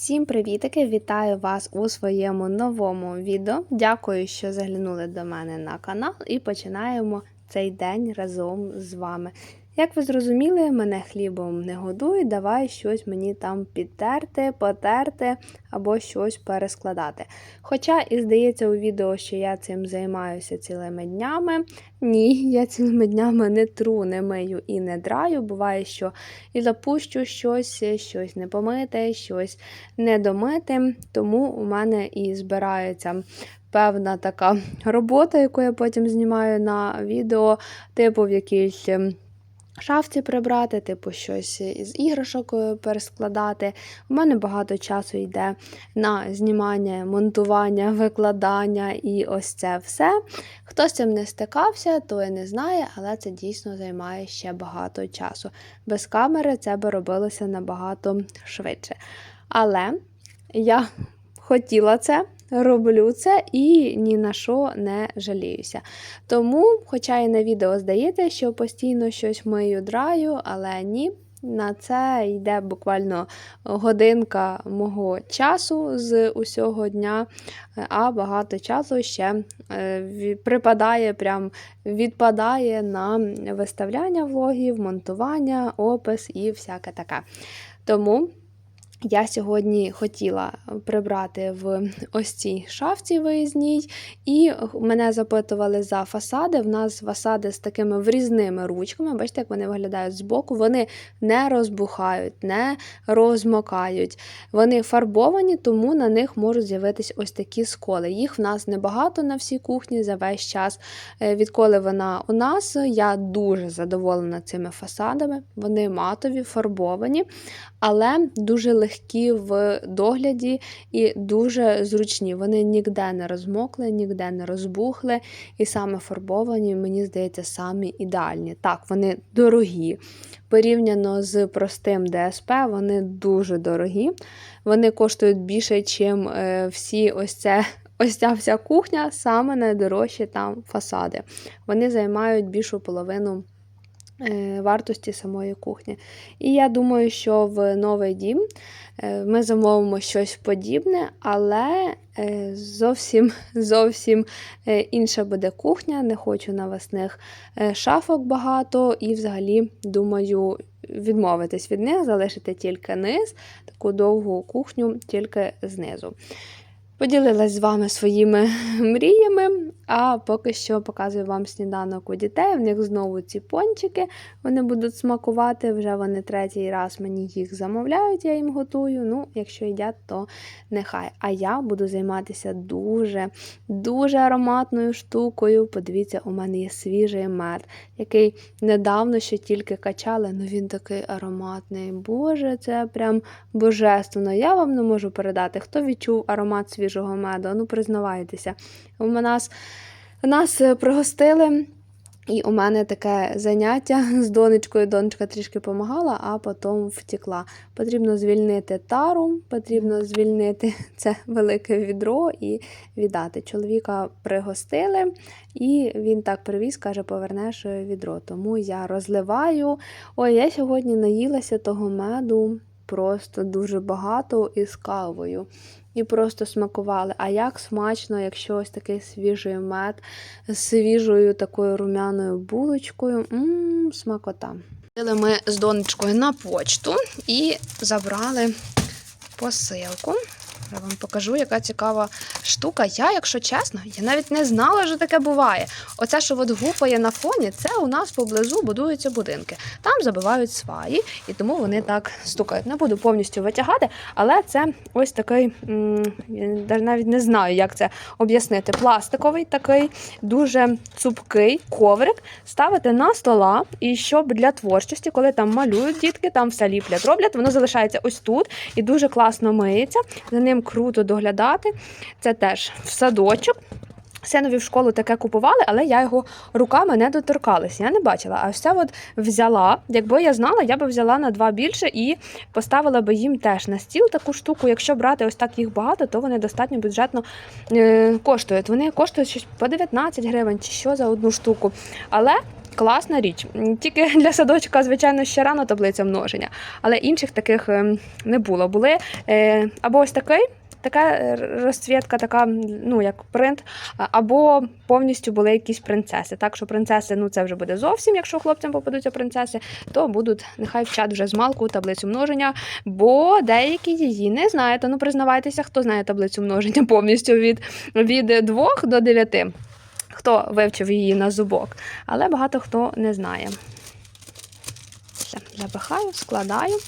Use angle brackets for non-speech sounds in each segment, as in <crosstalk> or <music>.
Всім привітики! Вітаю вас у своєму новому відео. Дякую, що заглянули до мене на канал і починаємо цей день разом з вами. Як ви зрозуміли, мене хлібом не годують, давай щось мені там підтерти, потерти або щось перескладати. Хоча і здається у відео, що я цим займаюся цілими днями. Ні, я цілими днями не тру, не мию і не драю. Буває, що і запущу щось, щось не помите, щось не домити. Тому у мене і збирається певна така робота, яку я потім знімаю на відео, типу в якійсь. Шафці прибрати, типу щось із іграшок е, перескладати. У мене багато часу йде на знімання, монтування, викладання і ось це все. Хто з цим не стикався, той не знає, але це дійсно займає ще багато часу. Без камери це би робилося набагато швидше. Але я хотіла це, роблю це і ні на що не жаліюся. Тому, хоча і на відео здається, що постійно щось мию драю, але ні. На це йде буквально годинка мого часу з усього дня, а багато часу ще е, припадає, прям відпадає на виставляння влогів, монтування, опис і всяке таке. Тому я сьогодні хотіла прибрати в ось цій шафці виїзній, і мене запитували за фасади. В нас фасади з такими врізними ручками. Бачите, як вони виглядають збоку. Вони не розбухають, не розмокають. Вони фарбовані, тому на них можуть з'явитись ось такі сколи. Їх в нас небагато на всій кухні за весь час. Е, Відколи вона у нас, я дуже задоволена цими фасадами. Вони матові, фарбовані, але дуже легкі в догляді і дуже зручні. Вони ніде не розмокли, ніде не розбухли, і саме фарбовані, мені здається, самі ідеальні. Так, вони дорогі. Порівняно з простим ДСП, вони дуже дорогі. Вони коштують більше, ніж всі ось це. Ось ця вся кухня, саме найдорожчі там фасади. Вони займають більшу половину е, вартості самої кухні. І я думаю, що в новий дім е, ми замовимо щось подібне, але е, зовсім <laughs> зовсім е, інша буде кухня. Не хочу навесних е, шафок багато, і взагалі думаю відмовитись від них, залишити тільки низ, таку довгу кухню тільки знизу. Поділилась з вами своїми <laughs> мріями, а поки що показую вам сніданок у дітей. В них знову ці пончики, вони будуть смакувати. Вже вони третій раз мені їх замовляють, я їм готую. Ну, якщо їдять, то нехай. А я буду займатися дуже, дуже ароматною штукою. Подивіться, у мене є свіжий мед, який недавно ще тільки качали, ну він такий ароматний. Боже, це прям божественно. Я вам не можу передати. Хто відчув аромат свіжого меду? Ну, признавайтеся. У нас, нас е, пригостили. І у мене таке заняття з донечкою. Донечка трішки допомагала, а потім втекла. Потрібно звільнити тару, потрібно звільнити <laughs> це велике відро і віддати. Чоловіка пригостили, і він так привіз, каже, повернеш відро. Тому я розливаю. Ой, я сьогодні наїлася того меду просто дуже багато із кавою. І просто смакували. А як смачно, якщо ось такий свіжий мед з свіжою такою рум'яною булочкою. Мм, смакота. Ходили ми з донечкою на почту і забрали посилку. Я вам покажу, яка цікава штука. Я, якщо чесно, я навіть не знала, що таке буває. Оце, що от гупає на фоні, це у нас поблизу будуються будинки. Там забивають сваї, і тому вони так стукають. Не буду повністю витягати, але це ось такий, я навіть не знаю, як це об'яснити. Пластиковий такий, дуже цупкий коврик. Ставити на стола, і щоб для творчості, коли там малюють дітки, там все ліплять, роблять, воно залишається ось тут і дуже класно миється. За ним круто доглядати. Це теж в садочок. Синові в школу таке купували, але я його руками не доторкалася. Я не бачила. А це от взяла. Якби я знала, я би взяла на два більше і поставила би їм теж на стіл таку штуку. Якщо брати ось так їх багато, то вони достатньо бюджетно е, коштують. Вони коштують щось по 19 гривень чи що за одну штуку. Але класна річ. Тільки <laughs> для садочка, звичайно, ще рано таблиця множення, але інших таких ем, не було. Були е, або ось такий. Така е, розцвітка, така, ну як принт, або повністю були якісь принцеси. Так що принцеси, ну це вже буде зовсім, якщо хлопцям попадуться принцеси, то будуть нехай вчать вже з малку таблицю множення, бо деякі її не знаєте. Ну признавайтеся, хто знає таблицю множення <laughs> повністю від, від 2 до 9. Хто вивчив її на зубок, але багато хто не знає. Все, запихаю, складаю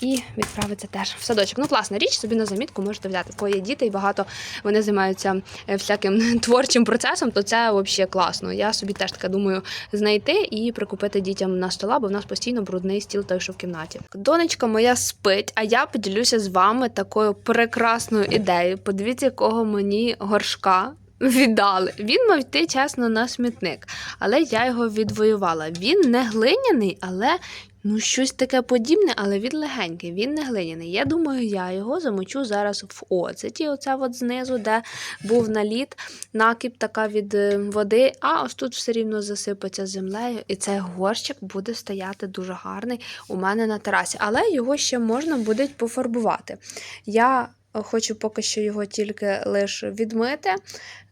і відправиться теж в садочок. Ну, класна річ, собі на замітку можете взяти. Коли є діти і багато вони займаються е, всяким <laughs> творчим процесом, то це взагалі класно. Я собі теж таке думаю знайти і прикупити дітям на стола, бо в нас постійно брудний стіл той, що в кімнаті. Донечка моя спить, а я поділюся з вами такою прекрасною ідеєю. Подивіться, якого мені горшка. Віддали. Він мав йти чесно на смітник, але я його відвоювала. Він не глиняний, але ну щось таке подібне, але він легенький, він не глиняний. Я думаю, я його замочу зараз в оцеті. Оце от знизу, де був наліт, накіп така від е, води, а ось тут все рівно засипеться землею, і цей горщик буде стояти дуже гарний у мене на терасі. Але його ще можна буде пофарбувати. Я Хочу поки що його тільки лише відмити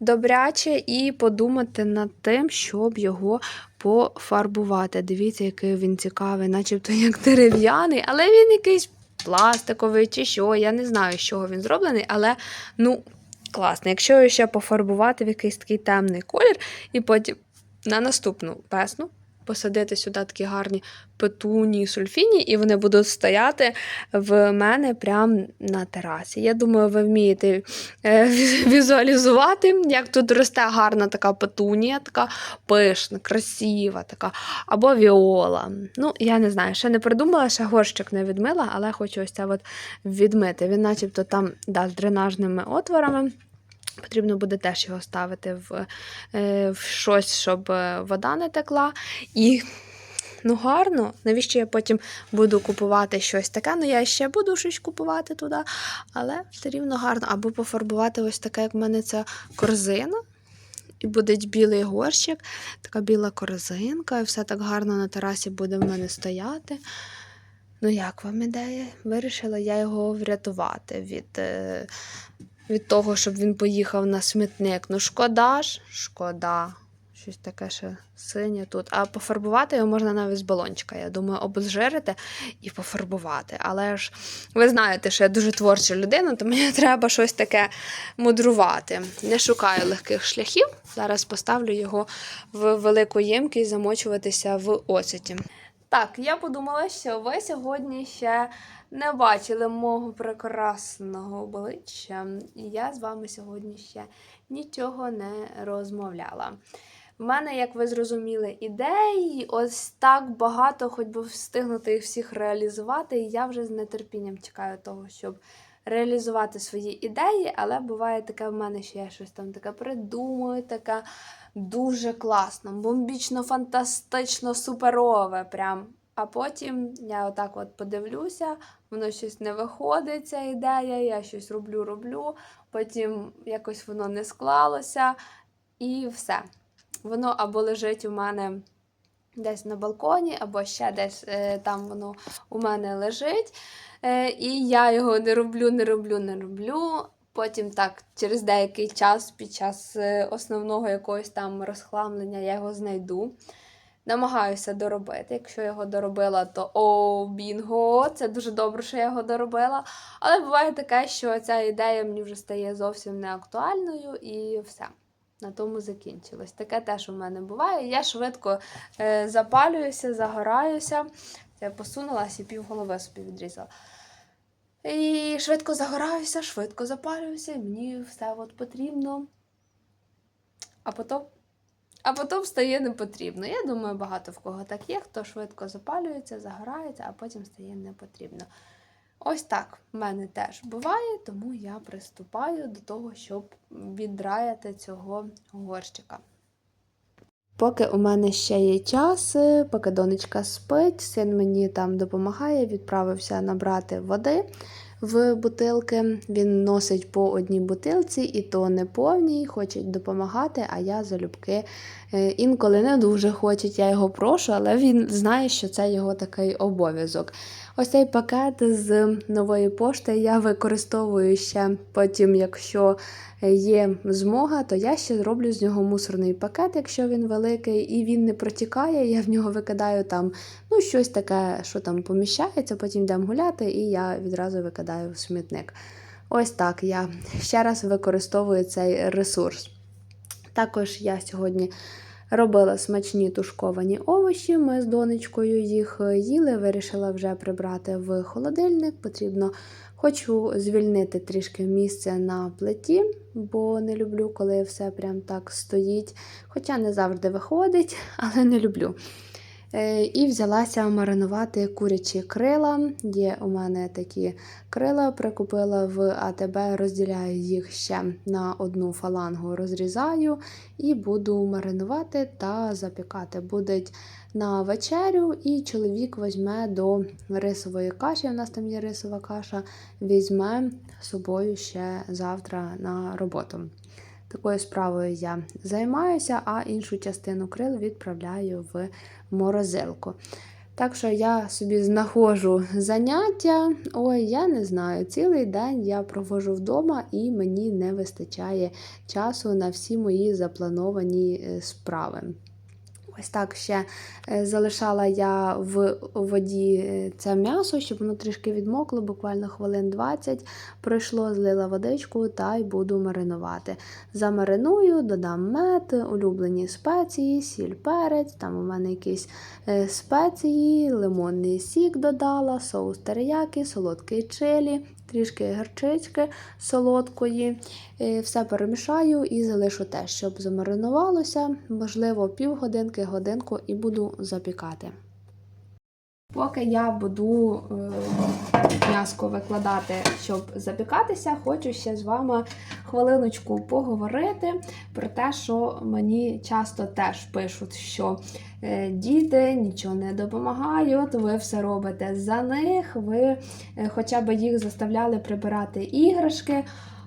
добряче і подумати над тим, щоб його пофарбувати. Дивіться, який він цікавий, начебто як дерев'яний, але він якийсь пластиковий чи що. Я не знаю, з чого він зроблений, але ну, класно. Якщо його ще пофарбувати в якийсь такий темний колір, і потім на наступну весну посадити сюди такі гарні петуні, сульфіні, і вони будуть стояти в мене прямо на терасі. Я думаю, ви вмієте е, візуалізувати, як тут росте гарна така петунія, така пишна, красива, така, або віола. Ну, я не знаю, ще не придумала, ще горщик не відмила, але хочу ось це от відмити. Він, начебто, там да, з дренажними отворами. Потрібно буде теж його ставити в, е, в щось, щоб е, вода не текла. І ну гарно. Навіщо я потім буду купувати щось таке? Ну, я ще буду щось купувати туди, але все рівно гарно. Або пофарбувати ось таке, як в мене ця корзина. І буде білий горщик, така біла корзинка, і все так гарно на терасі буде в мене стояти. Ну, як вам ідея? Вирішила я його врятувати від, е, від того, щоб він поїхав на смітник. Ну, шкода ж, шкода. Щось таке ще синє тут. А пофарбувати його можна навіть з балончика. Я думаю, обезжирити і пофарбувати. Але ж ви знаєте, що я дуже творча людина, то мені <laughs> треба щось таке мудрувати. Не шукаю легких шляхів. Зараз поставлю його в велику ємкість замочуватися в оцеті. Так, я подумала, що ви сьогодні ще не бачили мого прекрасного обличчя, і я з вами сьогодні ще нічого не розмовляла. В мене, як ви зрозуміли, ідей ось так багато, хоч би встигнути їх всіх реалізувати, і я вже з нетерпінням чекаю того, щоб реалізувати свої ідеї, але буває таке в мене, що я щось там таке придумую, таке дуже класно, бомбічно, фантастично, суперове. Прям. А потім я отак от подивлюся, воно щось не виходить, ця ідея, я щось роблю, роблю, потім якось воно не склалося, і все. Воно або лежить у мене десь на балконі, або ще десь е, там воно у мене лежить. Е, і я його не роблю, не роблю, не роблю. Потім так, через деякий час, під час е, основного якогось там розхламлення, я його знайду. Намагаюся доробити. Якщо його доробила, то о, бінго! Це дуже добре, що я його доробила. Але буває таке, що ця ідея мені вже стає зовсім неактуальною і все. На тому закінчилось. Таке теж у мене буває. Я швидко е, запалююся, загораюся. Я посунулася і півголови собі відрізала. І швидко загораюся, швидко запалююся, і мені все от потрібно. А потім, а потім стає не потрібно. Я думаю, багато в кого так є, хто швидко запалюється, загорається, а потім стає не потрібно. Ось так в мене теж буває, тому я приступаю до того, щоб віддраяти цього горщика. Поки у мене ще є час, поки донечка спить, син мені там допомагає, відправився набрати води в бутилки. Він носить по одній бутилці, і то не повній, хоче допомагати, а я залюбки е, інколи не дуже хочуть, я його прошу, але він знає, що це його такий обов'язок. Ось цей пакет з нової пошти я використовую ще потім, якщо є змога, то я ще зроблю з нього мусорний пакет, якщо він великий, і він не протікає. Я в нього викидаю там ну, щось таке, що там поміщається, потім йдемо гуляти, і я відразу викидаю в смітник. Ось так я ще раз використовую цей ресурс. Також я сьогодні робила смачні тушковані овочі. Ми з донечкою їх їли, вирішила вже прибрати в холодильник. Потрібно хочу звільнити трішки місце на плиті, бо не люблю, коли все прям так стоїть. Хоча не завжди виходить, <laughs> але не люблю. Е, І взялася маринувати курячі крила. Є у мене такі крила, прикупила в АТБ, розділяю їх ще на одну фалангу, розрізаю і буду маринувати та запікати. Будуть на вечерю, і чоловік візьме до рисової каші. У нас там є рисова каша, візьме з собою ще завтра на роботу. Такою справою я займаюся, а іншу частину крил відправляю в морозилку. Так що я собі знаходжу заняття. Ой, я не знаю, цілий день я провожу вдома і мені не вистачає часу на всі мої заплановані е, справи. Ось так ще е, залишала я в воді е, це м'ясо, щоб воно трішки відмокло, буквально хвилин 20 пройшло, злила водичку та й буду маринувати. Замариную, додам мед, улюблені спеції, сіль перець, там у мене якісь е, спеції, лимонний сік додала, соус терияки, солодкий чилі, трішки гарчички солодкої. Е, Все перемішаю і залишу те, щоб замаринувалося, можливо, півгодинки, годинку і буду запікати. Поки я буду е, м'яско викладати, щоб запікатися, хочу ще з вами хвилиночку поговорити про те, що мені часто теж пишуть, що е, діти нічого не допомагають, ви все робите за них, ви е, хоча б їх заставляли прибирати іграшки.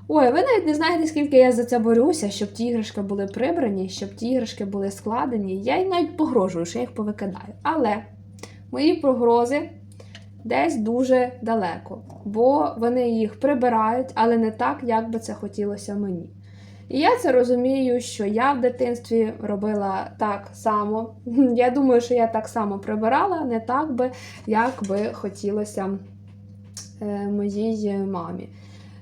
Ой, ви навіть не знаєте, скільки я за це борюся, щоб ті іграшки були прибрані, щоб ті іграшки були складені. Я й навіть погрожую, що я їх повикидаю. Але мої прогрози десь дуже далеко, бо вони їх прибирають, але не так, як би це хотілося мені. І я це розумію, що я в дитинстві робила так само. <laughs> Я думаю, що я так само прибирала, не так би, як би хотілося е, моїй мамі.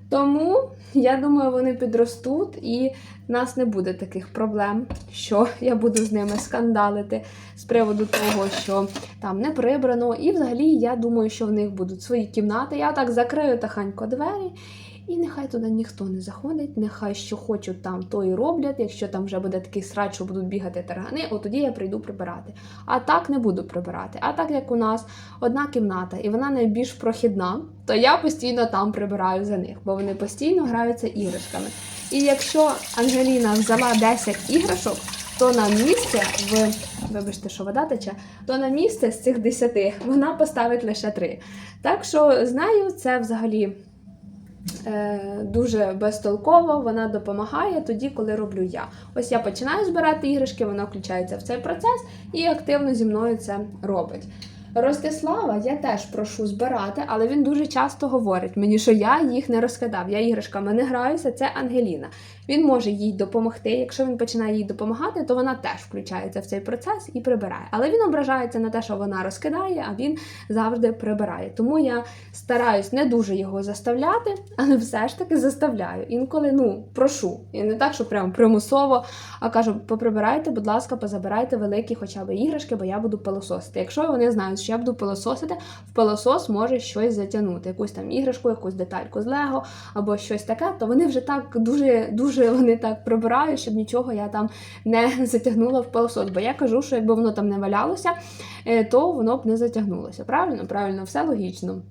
Тому я думаю, вони підростуть і в нас не буде таких проблем, що я буду з ними скандалити з приводу того, що там не прибрано. І взагалі я думаю, що в них будуть свої кімнати. Я так закрию тихенько двері. І нехай туди ніхто не заходить, нехай що хочуть там, то і роблять. Якщо там вже буде такий срач, що будуть бігати таргани, от тоді я прийду прибирати. А так не буду прибирати. А так як у нас одна кімната, і вона найбільш прохідна, то я постійно там прибираю за них, бо вони постійно граються іграшками. І якщо Ангеліна взяла 10 іграшок, то на місце в вибачте, що вода тече, то на місце з цих 10 вона поставить лише 3. Так що з нею це взагалі. Е, дуже безтолково, вона допомагає тоді, коли роблю я. Ось я починаю збирати іграшки, вона включається в цей процес і активно зі мною це робить. Ростислава я теж прошу збирати, але він дуже часто говорить мені, що я їх не розкидав. Я іграшками не граюся, це Ангеліна. Він може їй допомогти. Якщо він починає їй допомагати, то вона теж включається в цей процес і прибирає. Але він ображається на те, що вона розкидає, а він завжди прибирає. Тому я стараюсь не дуже його заставляти, але все ж таки заставляю. Інколи ну прошу. І не так, що прям примусово, а кажу: поприбирайте, будь ласка, позабирайте великі хоча б іграшки, бо я буду пилососити. Якщо вони знають, я буду пилососити, в пилосос може щось затягнути, якусь там іграшку, якусь детальку з Лего або щось таке, то вони вже так дуже дуже вони так прибирають, щоб нічого я там не <laughs> затягнула в пилосос. Бо я кажу, що якби воно там не валялося, е, то воно б не затягнулося. Правильно? Правильно, все логічно.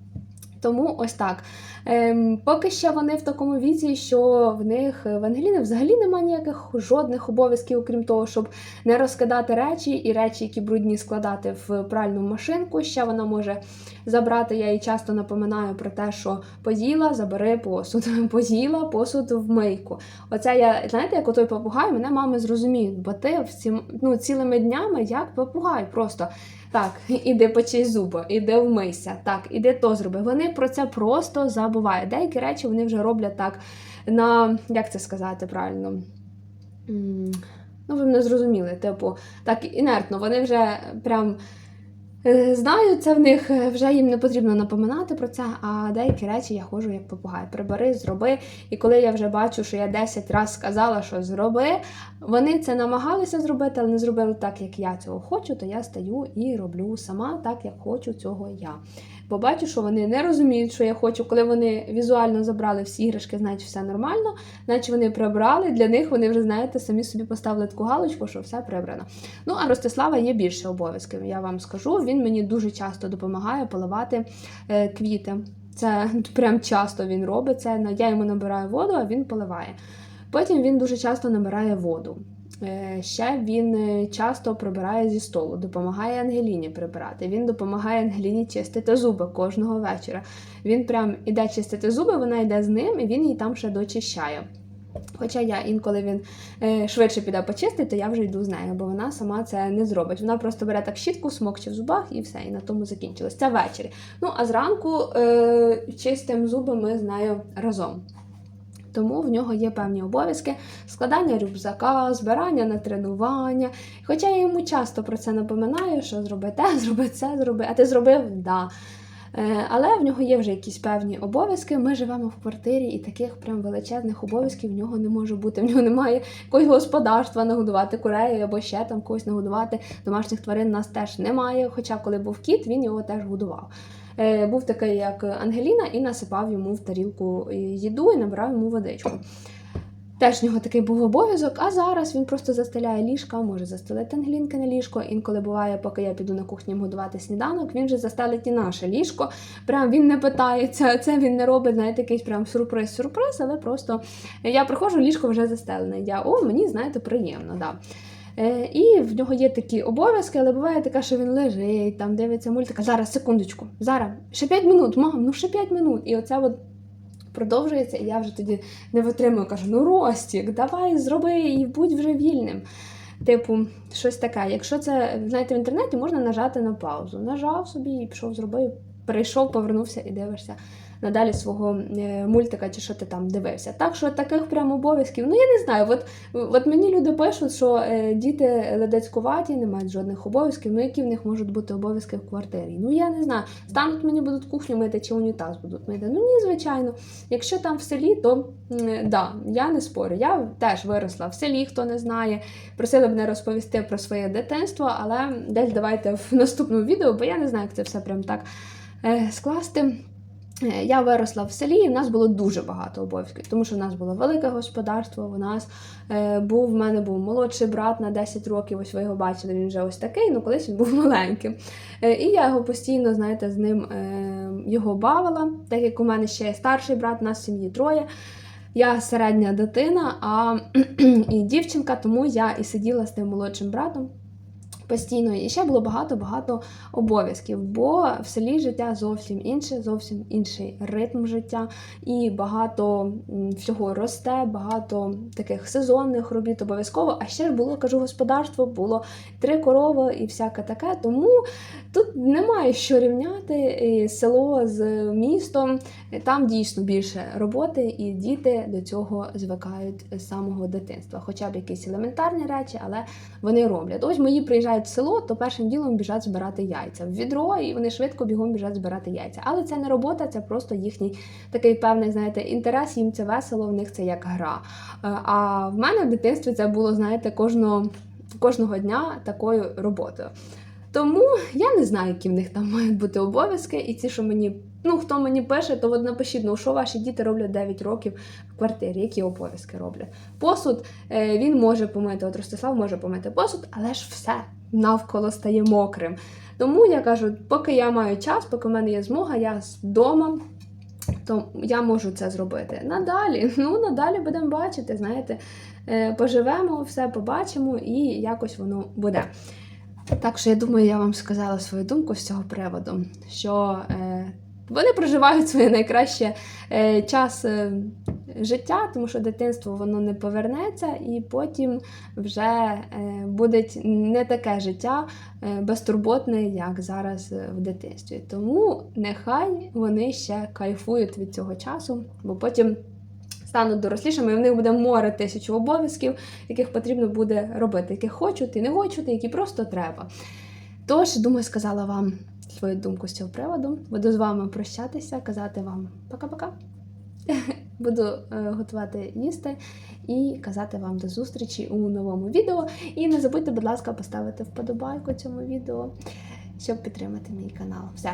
Тому ось так. Ем, поки що вони в такому віці, що в них е, в Ангеліни взагалі немає ніяких жодних обов'язків, окрім того, щоб не розкидати речі і речі, які брудні складати в пральну машинку. Ще вона може забрати. Я їй часто напоминаю про те, що поїла, забери посуд, <laughs> поїла посуд в мийку. Оце я, знаєте, як отой попугай, мене мами зрозуміють, бо ти всім ну, цілими днями як попугай. Просто так, <laughs> іди почий зуби, іди вмийся, так, іди то зроби. Вони про це просто забувають. Деякі речі вони вже роблять так на як це сказати правильно? Ну, ви мене зрозуміли, типу, так інертно. Вони вже прям е, знають це в них, е, вже їм не потрібно напоминати про це. А деякі речі я ходжу як попугай. Прибери, зроби. І коли я вже бачу, що я 10 разів сказала, що зроби, вони це намагалися зробити, але не зробили так, як я цього хочу, то я стаю і роблю сама так, як хочу цього я. Бо бачу, що вони не розуміють, що я хочу, коли вони візуально забрали всі іграшки, значить все нормально, наче вони прибрали. Для них вони вже, знаєте, самі собі поставили таку галочку, що все прибрано. Ну, а Ростислава є більше обов'язків, я вам скажу. Він мені дуже часто допомагає поливати е, квіти. Це <laughs> прям часто він робить це. Я йому набираю воду, а він поливає. Потім він дуже часто набирає воду. Е, Ще він е, часто прибирає зі столу, допомагає Ангеліні прибирати. Він допомагає Ангеліні чистити зуби кожного вечора. Він прям іде чистити зуби, вона йде з ним, і він її там ще дочищає. Хоча я інколи він е, швидше піде почистити, то я вже йду з нею, бо вона сама це не зробить. Вона просто бере так щітку, смокче в зубах і все, і на тому закінчилось. Це ввечері. Ну а зранку е, чистимо зуби ми з нею разом. Тому в нього є певні обов'язки складання рюкзака, збирання на тренування. Хоча я йому часто про це напоминаю, що зроби те, <laughs> зроби це, зроби, а ти зробив да. Е, Але в нього є вже якісь певні обов'язки. Ми живемо в квартирі, і таких прям величезних обов'язків в нього не може бути. В нього немає якогось господарства нагодувати курей або ще там когось нагодувати. Домашніх тварин у нас теж немає. Хоча, коли був кіт, він його теж годував. Е, Був такий, як Ангеліна, і насипав йому в тарілку е, їду і набирав йому водичку. Теж в нього такий був обов'язок, а зараз він просто застеляє ліжка, може застелити Ангелінки на ліжко. Інколи буває, поки я піду на кухню годувати сніданок, він же застелить і наше ліжко. Прям він не питається, <laughs> це він не робить, знаєте, якийсь прям сюрприз-сюрприз, але просто я приходжу, ліжко вже застелене. Я о, мені знаєте, приємно. Да. Е, І в нього є такі обов'язки, але буває таке, що він лежить, там дивиться мультика. Зараз, секундочку, зараз, ще 5 минут, мам, ну ще 5 минут. І оце от продовжується, і я вже тоді не витримую, кажу: ну Ростік, давай зроби і будь вже вільним. Типу, щось таке. Якщо це, знаєте, в інтернеті можна нажати на паузу. Нажав собі і пішов, зробив, перейшов, повернувся і дивишся надалі свого е, мультика чи що ти там дивився. Так що таких прям обов'язків, ну я не знаю. От, от мені люди пишуть, що е, діти ледацькуваті, не мають жодних обов'язків. Ну які в них можуть бути обов'язки в квартирі? Ну я не знаю. Стануть мені будуть кухню мити чи унітаз будуть мити. Ну ні, звичайно. Якщо там в селі, то да, я не спорю. Я теж виросла в селі, хто не знає. Просили б не розповісти про своє дитинство, але десь давайте в наступному відео, бо я не знаю, як це все прям так е, скласти. Е, Я виросла в селі, і в нас було дуже багато обов'язків, тому що в нас було велике господарство. У нас е, був в мене був молодший брат на 10 років. Ось ви його бачили. Він вже ось такий. Ну колись він був <laughs> маленьким. Е, і я його постійно, знаєте, з ним його бавила. Так як у мене ще є старший брат, нас в сім'ї троє. Я середня дитина, а <clears throat> і дівчинка, тому я і сиділа з тим молодшим братом постійно. І ще було багато-багато обов'язків, бо в селі життя зовсім інше, зовсім інший ритм життя, і багато всього росте, багато таких сезонних робіт обов'язково. А ще ж було, кажу, господарство, було три корови і всяке таке. Тому тут немає що рівняти і село з містом. Там дійсно більше роботи, і діти до цього звикають з самого дитинства. Хоча б якісь елементарні речі, але вони роблять. Ось мої приїжджають в село, то першим ділом біжать збирати яйця в відро, і вони швидко бігом біжать збирати яйця. Але це не робота, це просто їхній такий певний, знаєте, інтерес. Їм це весело, в них це як гра. Е, А в мене в дитинстві це було, знаєте, кожного, кожного дня такою роботою. Тому я не знаю, які в них там мають бути обов'язки, і ті, що мені Ну, хто мені пише, то от напишіть, ну що ваші діти роблять 9 років в квартирі, які обов'язки роблять. Посуд е, він може помити, от Ростислав може помити посуд, але ж все навколо стає мокрим. Тому я кажу, поки я маю час, поки в мене є змога, я вдома, то я можу це зробити. Надалі, <laughs> ну надалі будемо бачити, знаєте, е, поживемо, все побачимо і якось воно буде. Так що я думаю, я вам сказала свою думку з цього приводу, що е, вони проживають своє найкраще е, час е, життя, тому що дитинство воно не повернеться, і потім вже е, буде не таке життя е, безтурботне, як зараз е, в дитинстві. Тому нехай вони ще кайфують від цього часу, бо потім. Стануть дорослішими, і в них буде море тисячу обов'язків, яких потрібно буде робити, яких хочуть і не хочуть, які просто треба. Тож, думаю, сказала вам свою думку з цього приводу. Буду з вами прощатися, казати вам пока-пока. <laughs> Буду е, готувати їсти і казати вам до зустрічі у новому відео. І не забудьте, будь ласка, поставити вподобайку цьому відео, щоб підтримати мій канал. Все.